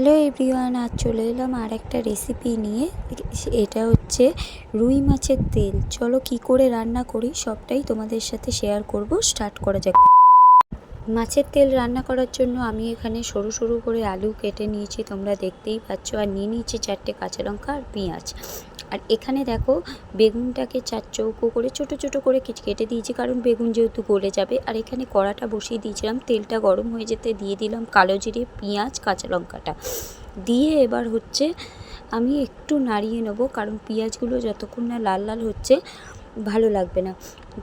Hello everyone, আজ চলে এলাম আর একটা রেসিপি নিয়ে। এটা হচ্ছে রুই মাছের তেল। চলো কি করে রান্না করি, সবটাই তোমাদের সাথে শেয়ার করব। স্টার্ট করা যাক। মাছের তেল রান্না করার জন্য আমি এখানে সরু সরু করে আলু কেটে নিয়েছি, তোমরা দেখতেই পাচ্ছ। আর নিয়ে নিয়েছি চারটে কাঁচা লঙ্কা আর পেঁয়াজ। আর এখানে দেখো, বেগুনটাকে চার চৌকো করে ছোট ছোট করে কেটে দিয়েছি, কারণ বেগুন যেহেতু গলে যাবে। আর এখানে কড়াটা বসিয়ে দিয়েছিলাম, তেলটা গরম হয়ে যেতে দিয়ে দিলাম কালো জিরে, পেঁয়াজ, কাঁচা লঙ্কাটা। দিয়ে এবার হচ্ছে আমি একটু নাড়িয়ে নেব, কারণ পেঁয়াজগুলো যতক্ষণ না লাল লাল হচ্ছে ভালো লাগবে না।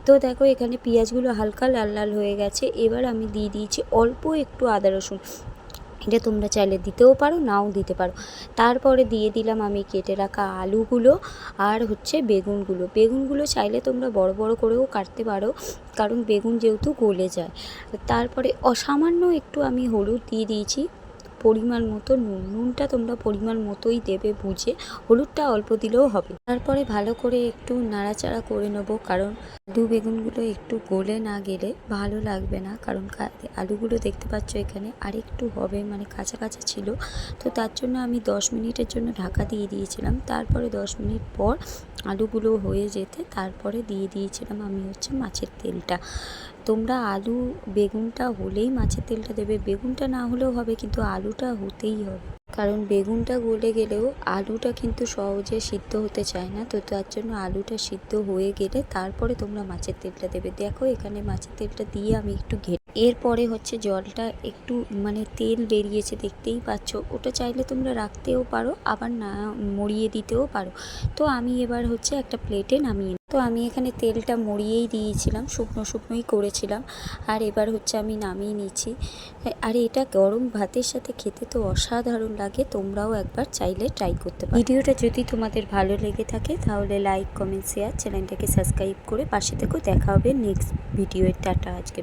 তো দেখো, এখানে পেঁয়াজগুলো হালকা লাল লাল হয়ে গেছে। এবার আমি দিয়ে দিয়েছি অল্প একটু আদা রসুন। এটা তোমরা চাইলে দিতেও পারো, নাও দিতে পারো। তারপরে দিয়ে দিলাম আমি কেটে রাখা আলুগুলো আর হচ্ছে বেগুনগুলো। বেগুনগুলো চাইলে তোমরা বড় বড় করেও কাটতে পারো, কারণ বেগুন যেহেতু গলে যায়। তারপরে অসামান্য একটু আমি হলুদ দিয়ে দিয়েছি। পরিমাণ মতো নুন। নুনটা তোমরা পরিমাণ মতোই দেবে, বুঝে। হলুদটা অল্প দিলেও হবে। তারপরে ভালো করে একটু নাড়াচাড়া করে নেব, কারণ দু বেগুনগুলো একটু গলে না গেলে ভালো লাগবে না, কারণ আলুগুলো দেখতে পাচ্ছ এখানে আর একটু হবে মানে কাঁচা ছিল। তো তার জন্য আমি দশ মিনিটের জন্য ঢাকা দিয়ে দিয়েছিলাম। তারপরে দশ মিনিট পর আলুগুলো হয়ে যেতে তারপরে দিয়ে দিয়েছিলাম আমি হচ্ছে মাছের তেলটা। তোমরা আলু বেগুনটা হলেই মাছের তেলটা দেবে, বেগুনটা না হলেও হবে কিন্তু আলুটা হতেই হবে। কারণ বেগুনটা গলে গেলেও আলুটা কিন্তু সহজে সিদ্ধ হতে চায় না। তো তার জন্য আলুটা সিদ্ধ হয়ে গেলে তারপরে তোমরা মাছের তেলটা দেবে। দেখো এখানে মাছের তেলটা দিয়ে আমি একটু ঘে এরপরে হচ্ছে জলটা একটু মানে তেল বেরিয়েছে, দেখতেই পাচ্ছ। ওটা চাইলে তোমরা রাখতেও পারো, আবার না মরিয়ে দিতেও পারো। তো আমি এবার হচ্ছে একটা প্লেটে নামিয়ে। তো আমি এখানে তেলটা মরিয়েই দিয়েছিলাম, শুকনো শুকনোই করেছিলাম। আর এবার হচ্ছে আমি নামিয়ে নিয়েছি আর এটা গরম ভাতের সাথে খেতে তো অসাধারণ লাগে, তোমরাও একবার চাইলে ট্রাই করতে পারো। ভিডিওটা যদি তোমাদের ভালো লেগে থাকে, তাহলে লাইক কমেন্ট শেয়ার চ্যানেলটাকে সাবস্ক্রাইব করে পাশে থেকেও দেখা হবে নেক্সট ভিডিওর টাটা আজকে